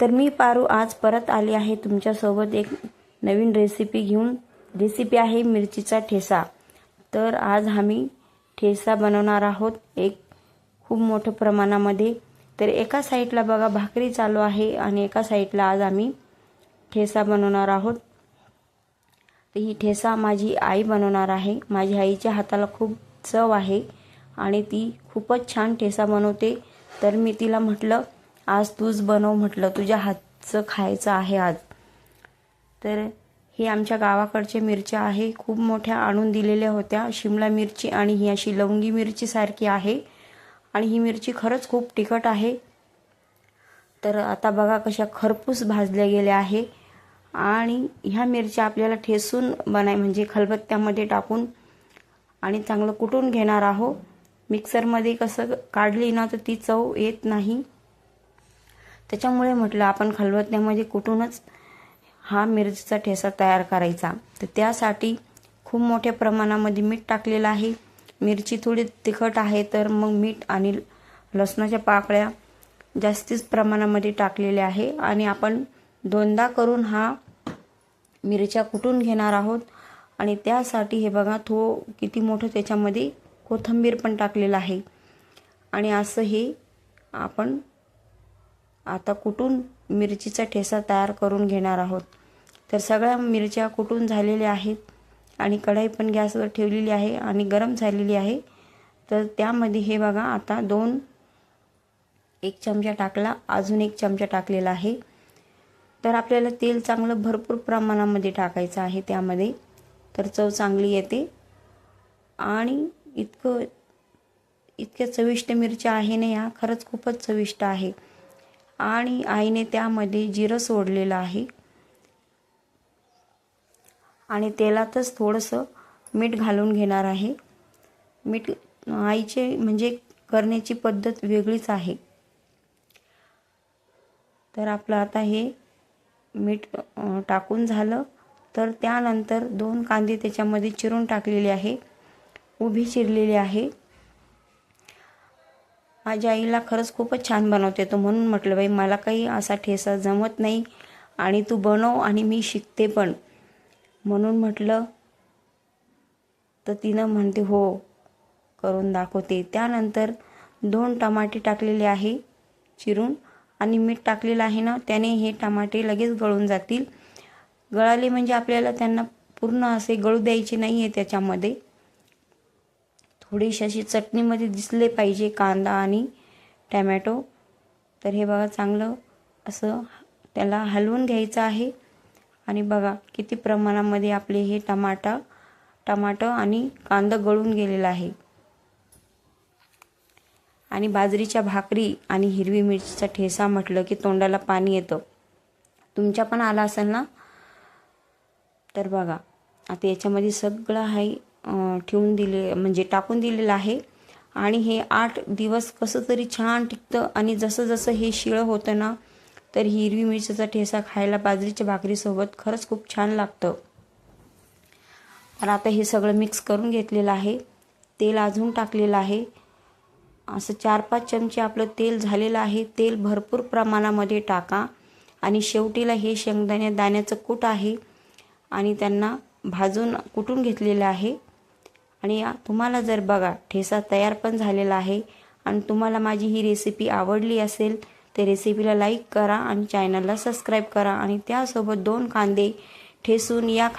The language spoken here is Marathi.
तर मी पारू आज परत आली आहे तुमच्यासोबत एक नवीन रेसिपी घेऊन. रेसिपी आहे मिरचीचा ठेसा. तर आज आम्ही ठेसा बनवणार आहोत एक खूप मोठ्या प्रमाणामध्ये. तर एका साईडला बघा भाकरी चालू आहे आणि एका साईडला आज आम्ही ठेसा बनवणार आहोत. तर ही ठेसा माझी आई बनवणार आहे. माझ्या आईच्या हाताला खूप चव आहे आणि ती खूपच छान ठेसा बनवते. तर मी तिला म्हटलं आज तूच बनव म्हटलं तुझ्या हातचं खायचं आहे आज. तर ही आमच्या गावाकडच्या मिरच्या आहे खूप मोठ्या आणून दिलेल्या होत्या शिमला मिरची आणि ही अशी लवंगी मिरची सारखी आहे. आणि ही मिरची खरंच खूप तिखट आहे. तर आता बघा कशा खरपूस भाजल्या गेल्या आहे. आणि ह्या मिरच्या आपल्याला ठेसून बनाय म्हणजे खलबत्त्यामध्ये टाकून आणि चांगलं कुटून घेणार आहो. मिक्सरमध्ये कसं काढली ना तर ती चव येत नाही. त्याच्यामुळे म्हटलं आपण खलबत्त्यामध्ये कुठूनच हा मिरचीचा ठेसा तयार करायचा. तर त्यासाठी खूप मोठ्या प्रमाणामध्ये मीठ टाकलेलं आहे. मिरची थोडी तिखट आहे तर मग मीठ आणि लसणाच्या पाकळ्या जास्तीच प्रमाणामध्ये टाकलेल्या आहे. आणि आपण दोनदा करून हा मिरच्या कुटून घेणार आहोत. आणि त्यासाठी हे बघा थो किती मोठं त्याच्यामध्ये कोथिंबीर पण टाकलेलं आहे. आणि असं हे आपण आता कुटून मिरचीचा ठेसा तयार करून घेणार आहोत? तर सगळ्या मिरच्या कुटून झालेल्या आहेत? आणि कढाई पण गॅसवर ठेवलेली आहे आणि गरम झालेली आहे. तर त्यामध्ये हे बघा आता दोन एक चमचा टाकला अजून एक चमचा टाकलेला आहे. तर आपल्याला तेल चांगलं भरपूर प्रमाणामध्ये टाकायचं आहे त्यामध्ये. तर चव चांगली येते. आणि इतकं इतक्या चविष्ट मिरच्या आहे ना या खरंच खूपच चविष्ट आहे. आणि आईने त्यामध्ये जिरं सोडलेलं आहे. आणि तेलातच थोडंसं मीठ घालून घेणार आहे. मीठ आईचे म्हणजे करण्याची पद्धत वेगळीच आहे. तर आपलं आता हे मीठ टाकून झालं. तर त्यानंतर दोन कांदे त्याच्यामध्ये चिरून टाकलेले आहे. उभी चिरलेली आहे. माझ्या आईला खरंच खूपच छान बनवते तो. म्हणून म्हटलं बाई मला काही असा ठेसा जमत नाही आणि तू बनव आणि मी शिकते पण. म्हणून म्हटलं तर तिनं म्हणते हो करून दाखवते. त्यानंतर दोन टमाटे टाकलेले आहे चिरून आणि मीठ टाकलेलं आहे ना त्याने हे टमाटे लगेच गळून जातील. गळाले म्हणजे आपल्याला त्यांना पूर्ण असे गळू द्यायचे नाही आहे त्याच्यामध्ये. थोडीशी अशी चटणीमध्ये दिसले पाहिजे कांदा आणि टॅमॅटो. तर हे बघा चांगलं असं त्याला हलवून घ्यायचं आहे. आणि बघा किती प्रमाणामध्ये आपले हे टमाटा टमाटं आणि कांदा गळून गेलेला आहे. आणि बाजरीच्या भाकरी आणि हिरवी मिरचीचा ठेसा म्हटलं की तोंडाला पाणी येतं. तुमच्या पण आला असेल ना? तर बघा आता याच्यामध्ये सगळं आहे. ठेवून दिले म्हणजे टाकून दिलेलं आहे. आणि हे आठ दिवस कसं तरी छान टिकतं आणि जसं जसं हे शिळं होतं ना तर हिरवी मिरचीचा ठेसा खायला बाजरीच्या भाकरीसोबत खरंच खूप छान लागतं. तर आता हे सगळं मिक्स करून घेतलेलं आहे. तेल अजून टाकलेलं आहे. असं चार पाच चमचे आपलं तेल झालेलं आहे. तेल भरपूर प्रमाणामध्ये टाका. आणि शेवटीला हे शेंगदाण्या दाण्याचं कूट आहे. आणि त्यांना भाजून कुटून घेतलेलं आहे. आणि तुम्हाला जर बघा ठेसा तयार पण झालेला आहे आणि तुम्हाला माझी ही रेसिपी आवडली असेल तर रेसिपीला लाईक करा आणि चॅनलला सबस्क्राईब करा आणि त्यासोबत दोन कांदे ठेसून या